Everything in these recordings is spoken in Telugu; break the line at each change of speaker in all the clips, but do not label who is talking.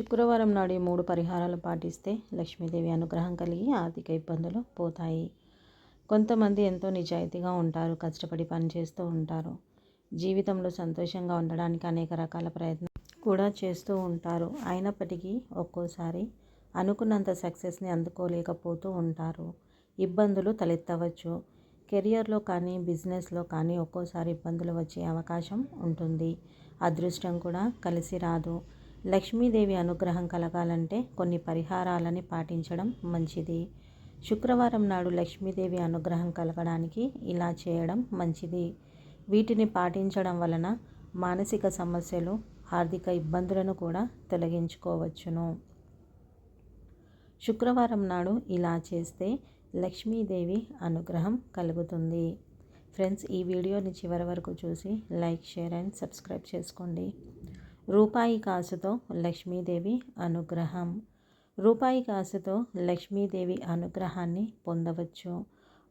శుక్రవారం నాడు ఈ మూడు పరిహారాలు పాటిస్తే లక్ష్మీదేవి అనుగ్రహం కలిగి ఆర్థిక ఇబ్బందులు పోతాయి. కొంతమంది ఎంతో నిజాయితీగా ఉంటారు కష్టపడి పనిచేస్తూ ఉంటారు. జీవితంలో సంతోషంగా ఉండడానికి అనేక రకాల ప్రయత్నం కూడా చేస్తూ ఉంటారు. అయినప్పటికీ ఒక్కోసారి అనుకున్నంత సక్సెస్ని అందుకోలేకపోతూ ఉంటారు. ఇబ్బందులు తలెత్తవచ్చు. కెరియర్లో కానీ బిజినెస్లో కానీ ఒక్కోసారి ఇబ్బందులు వచ్చే అవకాశం ఉంటుంది. అదృష్టం కూడా కలిసి రాదు. లక్ష్మీదేవి అనుగ్రహం కలగాలంటే కొన్ని పరిహారాలని పాటించడం మంచిది. శుక్రవారం నాడు లక్ష్మీదేవి అనుగ్రహం కలగడానికి ఇలా చేయడం మంచిది. వీటిని పాటించడం వలన మానసిక సమస్యలు ఆర్థిక ఇబ్బందులను కూడా తొలగించుకోవచ్చును. శుక్రవారం నాడు ఇలా చేస్తే లక్ష్మీదేవి అనుగ్రహం కలుగుతుంది. ఫ్రెండ్స్ ఈ వీడియోని చివరి వరకు చూసి లైక్ షేర్ అండ్ సబ్స్క్రైబ్ చేసుకోండి. రూపాయి కాసుతో లక్ష్మీదేవి అనుగ్రహం. రూపాయి కాసుతో లక్ష్మీదేవి అనుగ్రహాన్ని పొందవచ్చు.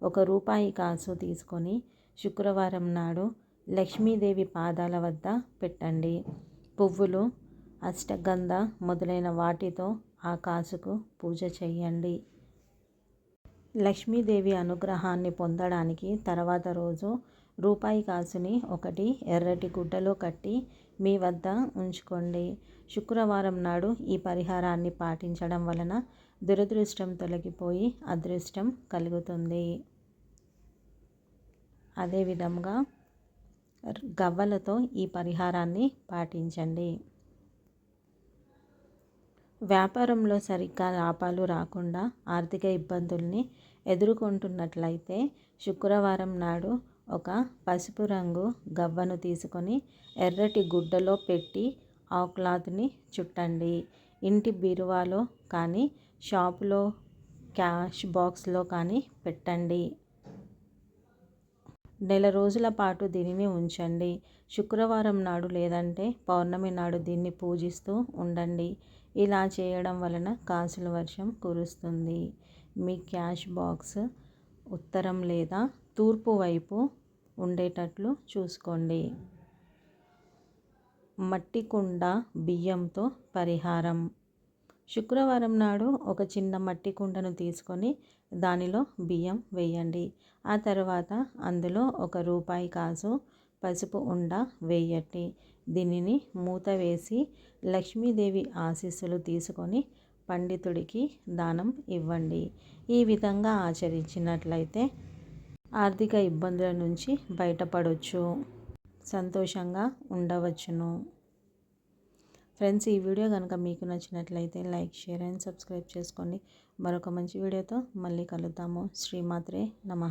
ఒక రూపాయి కాసు తీసుకొని శుక్రవారం నాడు లక్ష్మీదేవి పాదాల వద్ద పెట్టండి. పువ్వులు అష్టగంధ మొదలైన వాటితో ఆ కాసుకు పూజ చేయండి. లక్ష్మీదేవి అనుగ్రహాన్ని పొందడానికి తర్వాత రోజు రూపాయి కాసుని ఒకటి ఎర్రటి గుడ్డలో కట్టి మీ వద్ద ఉంచుకోండి. శుక్రవారం నాడు ఈ పరిహారాన్ని పాటించడం వలన దురదృష్టం తొలగిపోయి అదృష్టం కలుగుతుంది. అదేవిధంగా గవ్వలతో ఈ పరిహారాన్ని పాటించండి. వ్యాపారంలో సరిగ్గా లాభాలు రాకుండా ఆర్థిక ఇబ్బందుల్ని ఎదుర్కొంటున్నట్లయితే శుక్రవారం నాడు ఒక పసుపు రంగు గవ్వను తీసుకొని ఎర్రటి గుడ్డలో పెట్టి ఆ క్లాత్ని చుట్టండి. ఇంటి బీరువాలో కానీ షాపులో క్యాష్ బాక్స్లో కానీ పెట్టండి. నెల రోజుల పాటు దీనిని ఉంచండి. శుక్రవారం నాడు లేదంటే పౌర్ణమి నాడు దీన్ని పూజిస్తూ ఉండండి. ఇలా చేయడం వలన కాసుల వర్షం కురుస్తుంది. మీ క్యాష్ బాక్స్ ఉత్తరం లేదా తూర్పు వైపు ఉండేటట్లు చూసుకోండి. మట్టి కుండ బియ్యంతో పరిహారం. శుక్రవారం నాడు ఒక చిన్న మట్టి కుండను తీసుకొని దానిలో బియ్యం వేయండి. ఆ తర్వాత అందులో ఒక రూపాయి కాసు పసుపు ఉండ వేయండి. దీనిని మూత వేసి లక్ష్మీదేవి ఆశీస్సులు తీసుకొని పండితుడికి దానం ఇవ్వండి. ఈ విధంగా ఆచరించినట్లయితే ఆర్థిక ఇబ్బందుల నుంచి బయటపడవచ్చు సంతోషంగా ఉండవచ్చును. ఫ్రెండ్స్ ఈ వీడియో కనుక మీకు నచ్చినట్లయితే లైక్ షేర్ అండ్ సబ్స్క్రైబ్ చేసుకోండి. మరొక మంచి వీడియోతో మళ్ళీ కలుద్దాము. శ్రీమాత్రే నమ.